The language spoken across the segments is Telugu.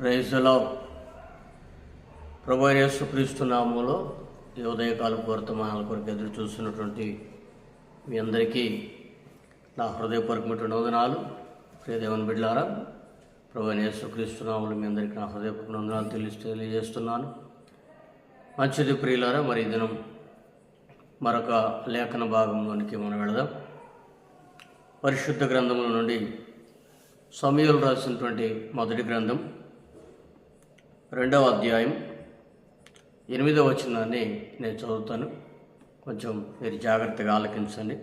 ప్రైజ్లో ప్రభు క్రీస్తు నామంలో ఈ ఉదయకాల వర్తమానాల కొరకు ఎదురు చూస్తున్నటువంటి మీ అందరికీ నా హృదయపూర్వకమైనటువంటి వందనాలు. ప్రియదేవన్ బిడ్లారా ప్రభు యేసు క్రీస్తు మీ అందరికీ నా హృదయపూర్వక వందనాలు తెలిసి తెలియజేస్తున్నాను. మంచిది ప్రియులారా మరి ఈ దినం మరొక లేఖన భాగంలోనికి మనం వెళదాం. పరిశుద్ధ గ్రంథముల నుండి సమయంలో రాసినటువంటి మొదటి గ్రంథం. రెండవ అధ్యాయం ఎనిమిదవ వచనాన్ని నేను చదువుతాను. కొంచెం మీరు జాగ్రత్తగా ఆలకించండి.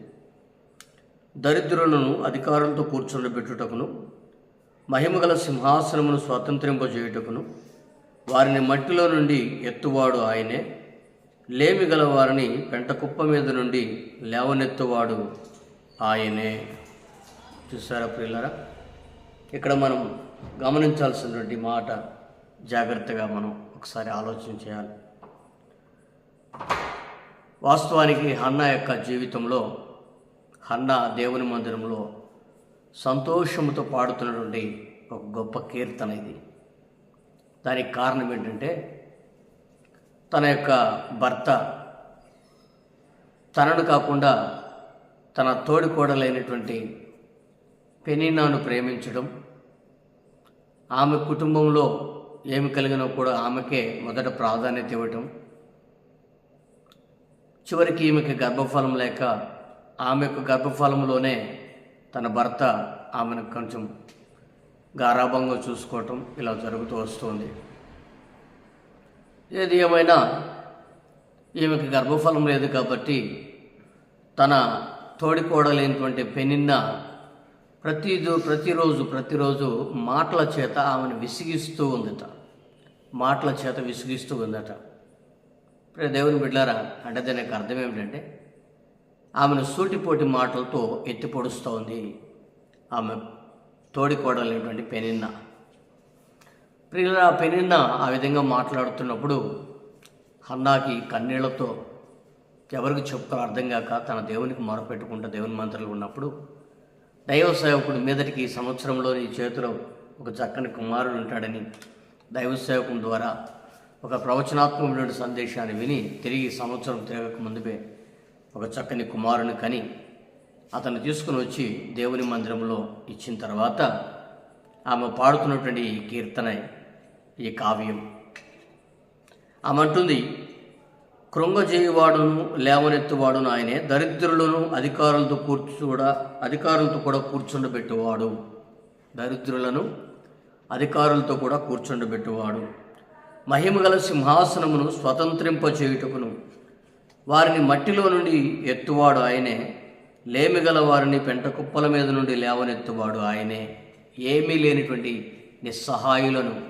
దరిద్రులను అధికారంతో కూర్చుండబెట్టుటకును మహిమగల సింహాసనమును స్వాతంత్రింపజేయుటకును వారిని మట్టిలో నుండి ఎత్తువాడు ఆయనే. లేమి గల వారిని పెంట కుప్ప మీద నుండి లేవనెత్తువాడు ఆయనే. చూసారా ప్రిల్లరా ఇక్కడ మనం గమనించాల్సినటువంటి మాట జాగ్రత్తగా మనం ఒకసారి ఆలోచన చేయాలి. వాస్తవానికి హన్న యొక్క జీవితంలో హన్న దేవుని మందిరంలో సంతోషంతో పాడుతున్నటువంటి ఒక గొప్ప కీర్తన ఇది. దానికి కారణం ఏంటంటే తన యొక్క భర్త తనను కాకుండా తన తోడికోడలైనటువంటి పెనీనాను ప్రేమించడం ఆమె కుటుంబంలో ఏమి కలిగినా కూడా ఆమెకే మొదట ప్రాధాన్యత ఇవ్వటం. చివరికి ఈమెకి గర్భఫలం లేక ఆమెకు గర్భఫలంలోనే తన భర్త ఆమెను కొంచెం గారాభంగా చూసుకోవటం ఇలా జరుగుతూ వస్తుంది. ఏది ఏమైనా ఈమెకి గర్భఫలం లేదు కాబట్టి తన తోడికోడలేనటువంటి పెనిన్న ప్రతిదో ప్రతిరోజు ప్రతిరోజు మాటల చేత ఆమెను విసిగిస్తూ ఉందట. మాటల చేత విసిగిస్తూ ఉందట. ప్రియ దేవుని బిడ్డారా అంటే దానికి అర్థం ఏమిటంటే ఆమెను సూటిపోటి మాటలతో ఎత్తి పొడుస్తూ ఉంది ఆమె తోడికోడలేటువంటి పెనిన్న. ప్రియుల ఆ పెనిన్న ఆ విధంగా మాట్లాడుతున్నప్పుడు హన్నాకి కన్నీళ్ళతో ఎవరికి చెప్పుకో అర్థం కాక తన దేవునికి మొరపెట్టుకుంటూ దేవుని మంత్రులు ఉన్నప్పుడు దైవ సేవకుడు మీదటికి ఈ సంవత్సరంలో నీ చేతిలో ఒక చక్కని కుమారుడు ఉంటాడని దైవ సేవకుని ద్వారా ఒక ప్రవచనాత్మకమైన సందేశాన్ని విని తిరిగి సంవత్సరం తిరగక ముందుపే ఒక చక్కని కుమారుని కని అతను తీసుకుని వచ్చి దేవుని మందిరంలో ఇచ్చిన తర్వాత ఆమె పాడుతున్నటువంటి ఈ కీర్తన ఈ కావ్యం. ఆమె అంటుంది కృంగజేయువాడును లేవనెత్తువాడును ఆయనే. దరిద్రులను అధికారులతో కూర్చోడ అధికారులతో కూడా కూర్చుండబెట్టువాడు. దరిద్రులను అధికారులతో కూడా కూర్చుండబెట్టువాడు. మహిమగల సింహాసనమును స్వతంత్రింపచేయుటకును వారిని మట్టిలో నుండి ఎత్తువాడు ఆయనే. లేమిగల వారిని పెంట కుప్పల మీద నుండి లేవనెత్తువాడు ఆయనే. ఏమీ లేనిటువంటి నిస్సహాయులను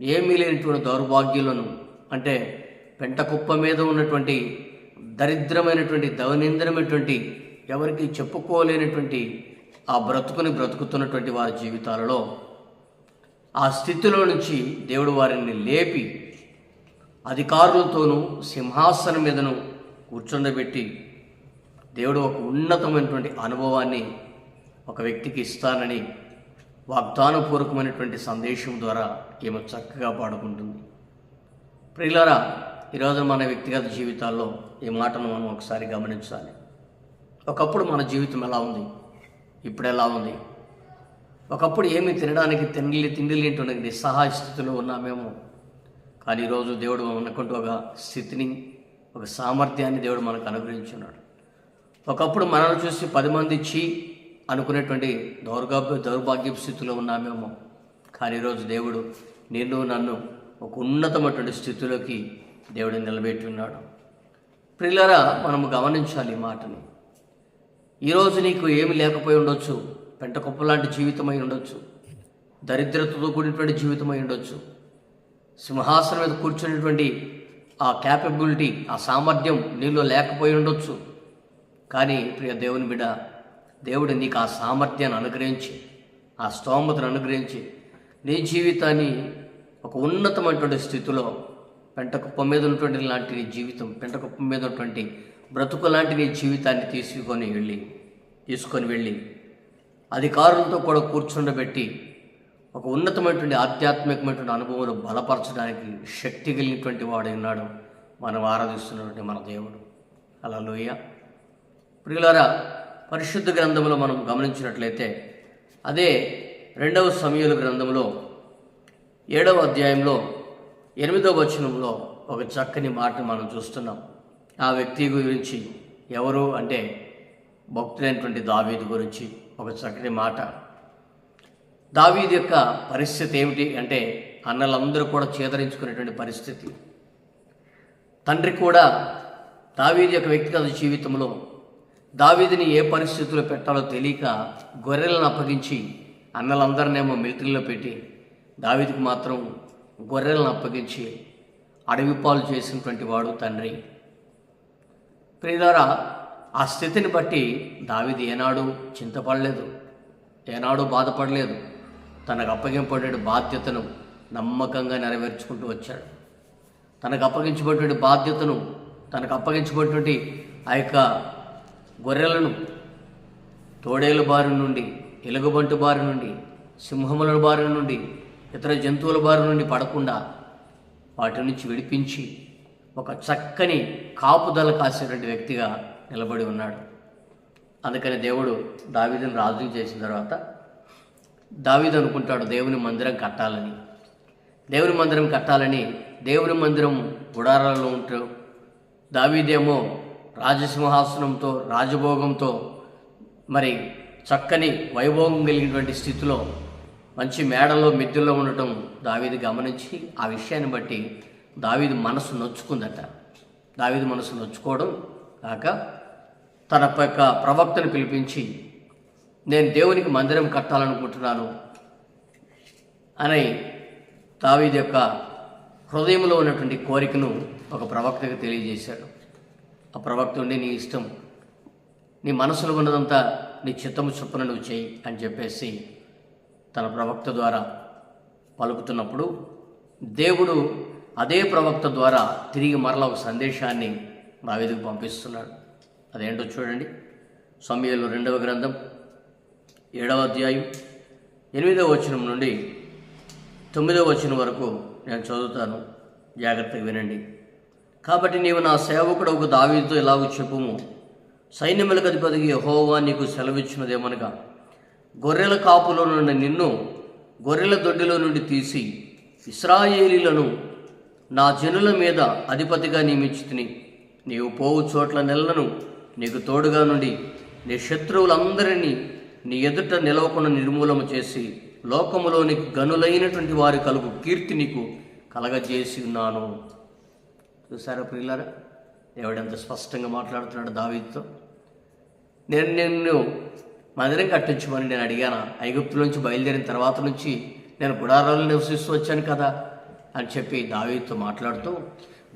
ఏమీ లేనిటువంటి దౌర్భాగ్యులను అంటే పెంట కుప్ప మీద ఉన్నటువంటి దరిద్రమైనటువంటి దవనింద్రమైనటువంటి ఎవరికి చెప్పుకోలేనటువంటి ఆ బ్రతుకుని బ్రతుకుతున్నటువంటి వారి జీవితాలలో ఆ స్థితిలో నుంచి దేవుడు వారిని లేపి అధికారులతోనూ సింహాసనం మీదను కూర్చుండబెట్టి దేవుడు ఒక ఉన్నతమైనటువంటి అనుభవాన్ని ఒక వ్యక్తికి ఇస్తానని వాగ్దానపూర్వకమైనటువంటి సందేశం ద్వారా ఈమె చక్కగా పాడుకుంటుంది. ప్రియులారా ఈరోజు మన వ్యక్తిగత జీవితాల్లో ఈ మాటను మనం ఒకసారి గమనించాలి. ఒకప్పుడు మన జీవితం ఎలా ఉంది? ఇప్పుడు ఎలా ఉంది? ఒకప్పుడు ఏమి తినడానికి తిండి తిండి లేటువంటి నిస్సహాయ స్థితిలో ఉన్నామేమో. కానీ ఈరోజు దేవుడు మనకుంటూ ఒక స్థితిని ఒక సామర్థ్యాన్ని దేవుడు మనకు అనుగ్రహించున్నాడు. ఒకప్పుడు మనల్ని చూసి పది మంది చీ అనుకునేటువంటి దౌర్భాగ్య దౌర్భాగ్యపు స్థితిలో ఉన్నామేమో. కానీ ఈరోజు దేవుడు నిన్ను నన్ను ఒక ఉన్నతమైనటువంటి స్థితిలోకి దేవుడు నిలబెట్టి ఉన్నాడు. ప్రిల్లరా మనము గమనించాలి ఈ మాటని. ఈరోజు నీకు ఏమి లేకపోయి ఉండొచ్చు? పెంట కుప్ప లాంటి జీవితమై ఉండొచ్చు. దరిద్రతతో కూడినటువంటి జీవితమై ఉండొచ్చు. సింహాసనం మీద కూర్చునేటువంటి ఆ క్యాపబిలిటీ ఆ సామర్థ్యం నీలో లేకపోయి ఉండొచ్చు. కానీ ప్రియ దేవుని బిడ్డ దేవుడు నీకు ఆ సామర్థ్యాన్ని అనుగ్రహించి ఆ స్తోమతను అనుగ్రహించి నీ జీవితాన్ని ఒక ఉన్నతమైనటువంటి స్థితిలో పెంటకుప్ప మీద ఉన్నటువంటి లాంటి నీ జీవితం పెంటకుప్ప మీద ఉన్నటువంటి బ్రతుకు లాంటి నీ జీవితాన్ని తీసుకొని వెళ్ళి తీసుకొని వెళ్ళి అధికారులతో కూడా కూర్చుండబెట్టి ఒక ఉన్నతమైనటువంటి ఆధ్యాత్మికమైనటువంటి అనుభవాలు బలపరచడానికి శక్తి కలిగినటువంటి వాడు ఉన్నాడు. మనం ఆరాధిస్తున్నటువంటి మన దేవుడు. అలా లోయ ప్రియులారా పరిశుద్ధ గ్రంథంలో మనం గమనించినట్లయితే అదే రెండవ సమయాల గ్రంథంలో ఏడవ అధ్యాయంలో ఎనిమిదో వచనంలో ఒక చక్కని మాట మనం చూస్తున్నాం. ఆ వ్యక్తి గురించి ఎవరు అంటే భక్తులైనటువంటి దావీదు గురించి ఒక చక్కని మాట. దావీదు యొక్క పరిస్థితి ఏమిటి అంటే అన్నలందరూ కూడా చేదరించుకునేటువంటి పరిస్థితి. తండ్రి కూడా దావీది యొక్క వ్యక్తిగత జీవితంలో దావీదిని ఏ పరిస్థితుల్లో పెట్టాలో తెలియక గొర్రెలను అప్పగించి అన్నలందరినేమో మిలిటరీలో పెట్టి దావీదికి మాత్రం గొర్రెలను అప్పగించి అడవి పాలు చేసినటువంటి వాడు తండ్రి. ప్రియులారా ఆ స్థితిని బట్టి దావిది ఏనాడు చింతపడలేదు ఏనాడు బాధపడలేదు. తనకు అప్పగింపబడే బాధ్యతను నమ్మకంగా నెరవేర్చుకుంటూ వచ్చాడు. తనకు అప్పగించబడినటువంటి బాధ్యతను తనకు అప్పగించబడినటువంటి ఆ యొక్క గొర్రెలను తోడేల బారి నుండి ఎలుగుబంటి బారి నుండి సింహముల బారి నుండి ఇతర జంతువుల బారి నుండి పడకుండా వాటి నుంచి విడిపించి ఒక చక్కని కాపుదల కాసేటువంటి వ్యక్తిగా నిలబడి ఉన్నాడు. అందుకని దేవుడు దావీదుని రాజు చేసిన తర్వాత దావీదు అనుకుంటాడు దేవుని మందిరం కట్టాలని. దేవుని మందిరం కట్టాలని. దేవుని మందిరం గుడారాల్లో ఉంటూ. దావీదేమో రాజసింహాసనంతో రాజభోగంతో మరి చక్కని వైభోగం కలిగినటువంటి స్థితిలో మంచి మేడలో మిద్దెల్లో ఉండటం దావీది గమనించి ఆ విషయాన్ని బట్టి దావీదు మనసు నొచ్చుకుందట. దావీది మనసు నొచ్చుకోవడం కాక తన యొక్క ప్రవక్తను పిలిపించి నేను దేవునికి మందిరం కట్టాలనుకుంటున్నాను అని దావీది యొక్క హృదయంలో ఉన్నటువంటి కోరికను ఒక ప్రవక్తకు తెలియజేశాడు. ఆ ప్రవక్త ఉండి నీ ఇష్టం నీ మనసులో ఉన్నదంతా నీ చిత్తము చొప్పున నువ్వు చేయి అని చెప్పేసి తన ప్రవక్త ద్వారా పలుకుతున్నప్పుడు దేవుడు అదే ప్రవక్త ద్వారా తిరిగి మరలా ఒక సందేశాన్ని దావీదుకు పంపిస్తున్నాడు. అదేంటో చూడండి. సమయంలో రెండవ గ్రంథం ఏడవ అధ్యాయం ఎనిమిదవ వచనం నుండి తొమ్మిదవ వచనం వరకు నేను చదువుతాను. జాగ్రత్తగా వినండి. కాబట్టి నీవు నా సేవకుడు ఒక దావీతో ఇలాగ చెప్పుము. సైన్యములకు అధిపతికి యహోవా నీకు సెలవిచ్చినదేమనగా గొర్రెల కాపులో నుండి నిన్ను గొర్రెల దొడ్డిలో నుండి తీసి ఇస్రాయేలీలను నా జనుల మీద అధిపతిగా నియమించుతుని. నీవు పోవు చోట్ల నెలను నీకు తోడుగా నుండి నీ శత్రువులందరినీ నీ ఎదుట నిలవకుండా నిర్మూలన చేసి లోకములోనికి గనులైనటువంటి వారి కలుగు కీర్తి నీకు కలగజేసి ఉన్నాను. చూసారా ప్రియులారా? ఎవడెంత స్పష్టంగా మాట్లాడుతున్నాడు దావీతో నేను నిన్ను మందిరం కట్టించమని నేను అడిగాను? ఐగుప్తు నుంచి బయలుదేరిన తర్వాత నుంచి నేను గుడారాలు నివసిస్తూ వచ్చాను కదా అని చెప్పి దావీతో మాట్లాడుతూ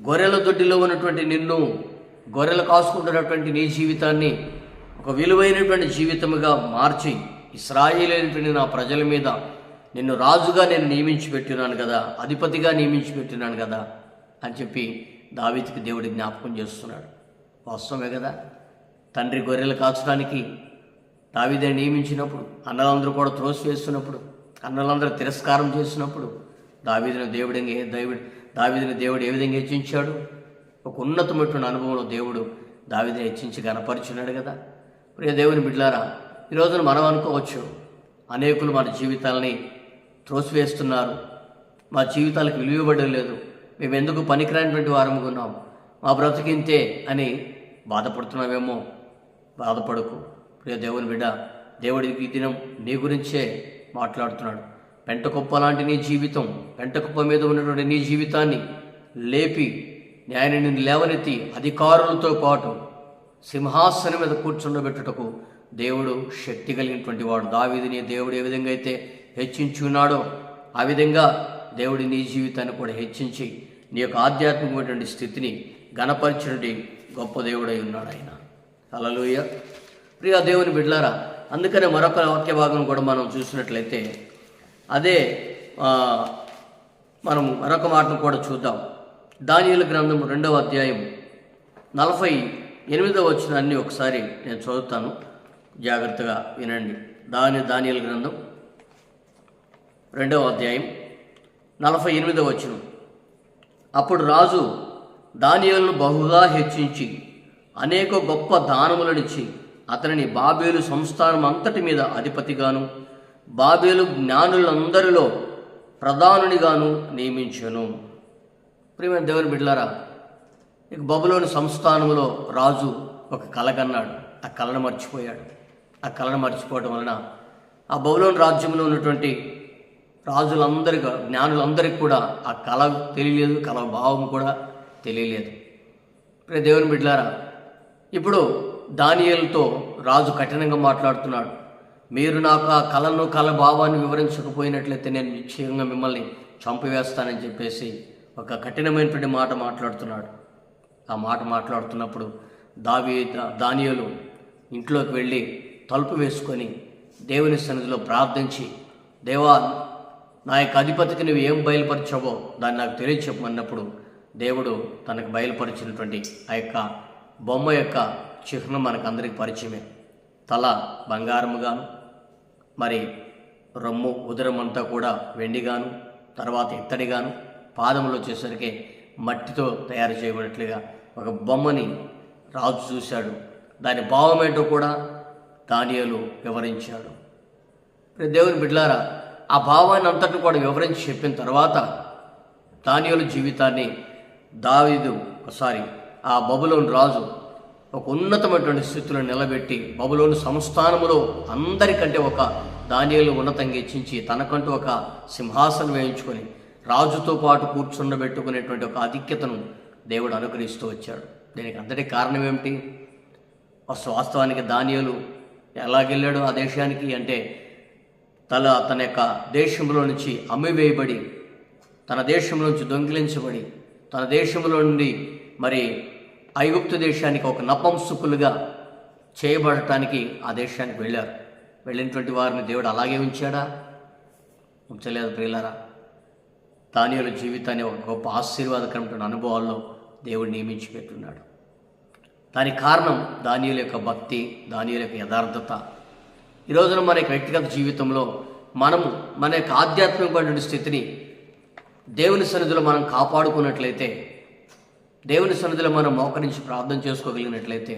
గొర్రెల దొడ్డిలో ఉన్నటువంటి నిన్ను గొర్రెలు కాసుకుంటున్నటువంటి నీ జీవితాన్ని ఒక విలువైనటువంటి జీవితముగా మార్చి ఇస్రాయిలైనటువంటి నా ప్రజల మీద నిన్ను రాజుగా నేను నియమించి పెట్టినాను కదా అధిపతిగా నియమించి పెట్టినాను కదా అని చెప్పి దావీదికి దేవుడి జ్ఞాపకం చేస్తున్నాడు. వాస్తవమే కదా? తండ్రి గొర్రెలు కాచడానికి దావిదని నియమించినప్పుడు అన్నలందరూ కూడా త్రోసివేస్తున్నప్పుడు అన్నలందరూ తిరస్కారం చేసినప్పుడు దావీదిని దేవుడు దేవుడు దావీదిని దేవుడు ఏ విధంగా హెచ్చించాడు? ఒక ఉన్నతమైనటువంటి అనుభవంలో దేవుడు దావీదిని హెచ్చించి గనపరిచున్నాడు కదా. ప్రియ దేవుని బిడ్లారా ఈ రోజున మనం అనుకోవచ్చు అనేకులు మన జీవితాలని త్రోసివేస్తున్నారు మా జీవితాలకు విలువబడడం లేదు. మేము ఎందుకు పనికిరానిటువంటి వారము ఉన్నాం? మా బ్రతికింతే అని బాధపడుతున్నామేమో బాధపడకు. ప్రియ దేవుని బిడ్డ దేవుడికి ఈ దినం నీ గురించే మాట్లాడుతున్నాడు. పెంట కుప్ప లాంటి నీ జీవితం పెంటకుప్ప మీద ఉన్నటువంటి నీ జీవితాన్ని లేపి న్యాయని నిన్ను లేవనెత్తి అధికారులతో పాటు సింహాసనం మీద కూర్చుండబెట్టుటకు దేవుడు శక్తి కలిగినటువంటి వాడు. దావీదిని దేవుడు ఏ విధంగా అయితే హెచ్చించి ఉన్నాడో ఆ విధంగా దేవుడి నీ జీవితాన్ని కూడా హెచ్చించి నీ యొక్క ఆధ్యాత్మికమైనటువంటి స్థితిని గణపరిచినటువంటి గొప్ప దేవుడై ఉన్నాడు ఆయన. అలలుయ ప్రియ దేవుని బిడ్లారా అందుకనే మరొక వాక్య భాగం కూడా మనం చూసినట్లయితే అదే మనం మరొక మాటను కూడా చూద్దాం. దానియుల గ్రంథం రెండవ అధ్యాయం నలభై ఎనిమిదవ వచ్చినాన్ని ఒకసారి నేను చదువుతాను. జాగ్రత్తగా వినండి. దాని దానియుల గ్రంథం రెండవ అధ్యాయం నలభై ఎనిమిదవ వచనం. అప్పుడు రాజు దానియులను బహుగా హెచ్చించి అనేక గొప్ప దానములనిచ్చి అతనిని బాబేలు సంస్థానం అంతటి మీద అధిపతిగాను బాబేలు జ్ఞానులందరిలో ప్రధానునిగాను నియమించాను. ప్రియమైన దేవుని బిడ్డలారా ఇక బబులోని సంస్థానంలో రాజు ఒక కల కన్నాడు. ఆ కళను మర్చిపోయాడు. ఆ కళను మర్చిపోవడం వలన ఆ బబులోని రాజ్యంలో ఉన్నటువంటి రాజులందరికీ జ్ఞానులందరికీ కూడా ఆ కళ తెలియలేదు కళ భావం కూడా తెలియలేదు. ప్రియ దేవుని బిడ్డలారా ఇప్పుడు దానియలతో రాజు కఠినంగా మాట్లాడుతున్నాడు. మీరు నాకు ఆ కళను కళ భావాన్ని వివరించకపోయినట్లయితే నేను నిశ్చయంగా మిమ్మల్ని చంపివేస్తానని చెప్పేసి ఒక కఠినమైనటువంటి మాట మాట్లాడుతున్నాడు. ఆ మాట మాట్లాడుతున్నప్పుడు దావి దానియలు ఇంట్లోకి వెళ్ళి తలుపు వేసుకొని దేవుని సన్నిధిలో ప్రార్థించి దేవా నా యొక్క అధిపతికి నువ్వు ఏం బయలుపరిచావో దాన్ని నాకు తెలియచెప్పమన్నప్పుడు దేవుడు తనకు బయలుపరిచినటువంటి ఆ యొక్క బొమ్మ యొక్క చిహ్నం మనకందరికి పరిచయమే. తల బంగారముగాను మరి రొమ్ము ఉదరం అంతా కూడా వెండిగాను తర్వాత ఇత్తడిగాను. పాదములు వచ్చేసరికి మట్టితో తయారు చేయబడినట్లుగా ఒక బొమ్మని రాజు చూశాడు. దాని భావం ఏంటో కూడా దానియలు వివరించాడు. దేవుని బిడ్లారా ఆ భావాన్ని అంతటిని కూడా వివరించి చెప్పిన తర్వాత దానియలు జీవితాన్ని దావీదు ఒకసారి ఆ బబులోని రాజు ఒక ఉన్నతమైనటువంటి స్థితిలో నిలబెట్టి బబులోని సంస్థానములో అందరికంటే ఒక దానియలు ఉన్నతంగా హెచ్చించి తనకంటూ ఒక సింహాసనం వేయించుకొని రాజుతో పాటు కూర్చుండబెట్టుకునేటువంటి ఒక ఆధిక్యతను దేవుడు అనుగ్రహిస్తూ వచ్చాడు. దీనికి అంతటి కారణం ఏమిటి? వాస్తవానికి దానియలు ఎలాగెళ్ళాడు ఆ దేశానికి అంటే తల తన యొక్క దేశంలో నుంచి అమ్మివేయబడి తన దేశంలో నుంచి దొంగిలించబడి తన దేశంలో నుండి మరి ఐగుప్తు దేశానికి ఒక నపంసుకులుగా చేయబడటానికి ఆ దేశానికి వెళ్ళారు. వెళ్ళినటువంటి వారిని దేవుడు అలాగే ఉంచాడా? ఉంచలేదు ప్రియులారా. దానియుల జీవితాన్ని ఒక గొప్ప ఆశీర్వాదకరమైన అనుభవాల్లో దేవుడు నియమించి పెట్టున్నాడు. దానికి కారణం దానియుల యొక్క భక్తి దానియుల యొక్క యథార్థత. ఈ రోజున మన యొక్క వ్యక్తిగత జీవితంలో మనము మన యొక్క ఆధ్యాత్మికమైనటువంటి స్థితిని దేవుని సన్నిధిలో మనం కాపాడుకున్నట్లయితే దేవుని సన్నిధిలో మనం మోకరించి ప్రార్థన చేసుకోగలిగినట్లయితే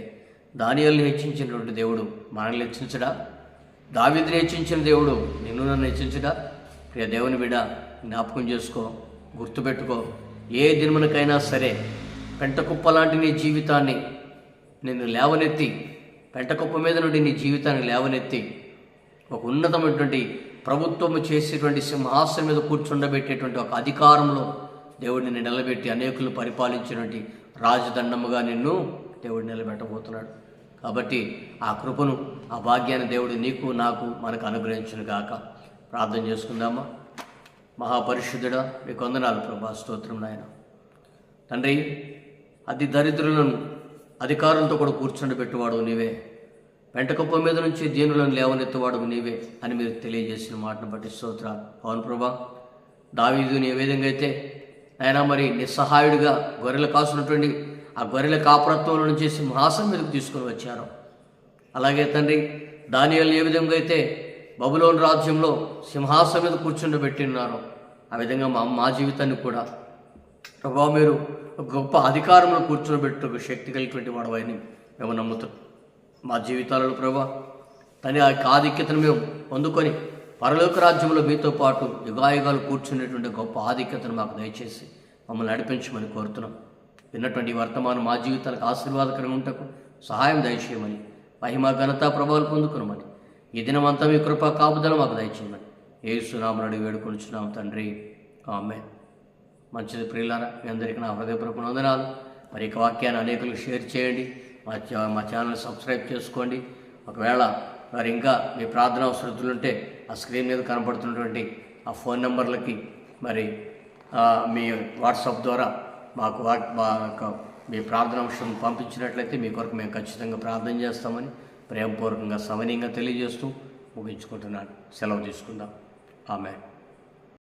దానియల్ని హెచ్చించినటువంటి దేవుడు మనల్ని హెచ్చించడా? దావిదిని హెచ్చించిన దేవుడు నిన్ను నన్ను హెచ్చించడా? ప్రియ దేవుని బిడ జ్ఞాపకం చేసుకో గుర్తుపెట్టుకో. ఏ దినమునకైనా సరే పెంటకుప్ప లాంటి నీ జీవితాన్ని నిన్ను లేవనెత్తి పెంటకుప్ప మీద నుండి నీ జీవితాన్ని లేవనెత్తి ఒక ఉన్నతమైనటువంటి ప్రభుత్వము చేసేటువంటి సింహాసనం మీద కూర్చుండబెట్టేటువంటి ఒక అధికారంలో దేవుడిని నిలబెట్టి అనేకులు పరిపాలించినటువంటి రాజదండముగా నిన్ను దేవుడు నిలబెట్టబోతున్నాడు. కాబట్టి ఆ కృపను ఆ భాగ్యాన్ని దేవుడు నీకు నాకు మనకు అనుగ్రహించను గాక. ప్రార్థన చేసుకుందామా? మహాపరిశుద్ధుడా మీకు వందనాలు ప్రభా స్తోత్రం నాయన. తండ్రి అతి దరిద్రులను అధికారులతో కూడా కూర్చుండబెట్టువాడు నీవే. వెంటకొప్ప మీద నుంచి దీనులను లేవనెత్తువాడు నీవే అని మీరు తెలియజేసిన మాటను బట్టి స్తోత్రాలు. పవన్ ప్రభా దావీదుని ఏ విధంగా అయితే ఆయన మరి నిస్సహాయుడిగా గొర్రెలు కాసినటువంటి ఆ గొర్రెల కాపురత్వంలో నుంచి సింహాసనం మీదకు తీసుకొని వచ్చారు. అలాగే తండ్రి దానియాలు ఏ విధంగా అయితే బబులోని రాజ్యంలో సింహాసనం మీద కూర్చుండబెట్టి ఉన్నారు ఆ విధంగా మా మా జీవితాన్ని కూడా. ప్రభావ మీరు ఒక గొప్ప అధికారంలో కూర్చోబెట్టు శక్తి కలిగినటువంటి వాడవని మేము నమ్ముతాం మా జీవితాలలో ప్రభా తన ఆ ఆధిక్యతను మేము పొందుకొని పరలోక రాజ్యంలో మీతో పాటు యుగాయుగాలు కూర్చునేటువంటి గొప్ప ఆధిక్యతను మాకు దయచేసి మమ్మల్ని నడిపించమని కోరుతున్నాం. విన్నటువంటి వర్తమానం మా జీవితాలకు ఆశీర్వాదకరంగా ఉంటకు సహాయం దయచేయమని మహిమ ఘనత ప్రభావాలు పొందుకునమని ఈ దినమంతా మీ కృప కాపుదల మాకు దయచేయమని ఏ అడిగి వేడుకొనిచున్నాం తండ్రి. ఆమె మంచిది ప్రియులారా మీ అందరికీ నా హృదయపూర్వక వందనాలు. మరి ఇక వాక్యాన్ని అనేకులకు షేర్ చేయండి. మా మా ఛానల్ సబ్స్క్రైబ్ చేసుకోండి. ఒకవేళ మరి ఇంకా మీ ప్రార్థన అవసరతులుంటే ఆ స్క్రీన్ మీద కనపడుతున్నటువంటి ఆ ఫోన్ నెంబర్లకి మరి మీ వాట్సాప్ ద్వారా మాకు మా యొక్క మీ ప్రార్థన అంశం పంపించినట్లయితే మీ కొరకు మేము ఖచ్చితంగా ప్రార్థన చేస్తామని ప్రేమపూర్వకంగా సమనీయంగా తెలియజేస్తూ ముగించుకుంటున్నాను. సెలవు తీసుకుందాం. ఆమె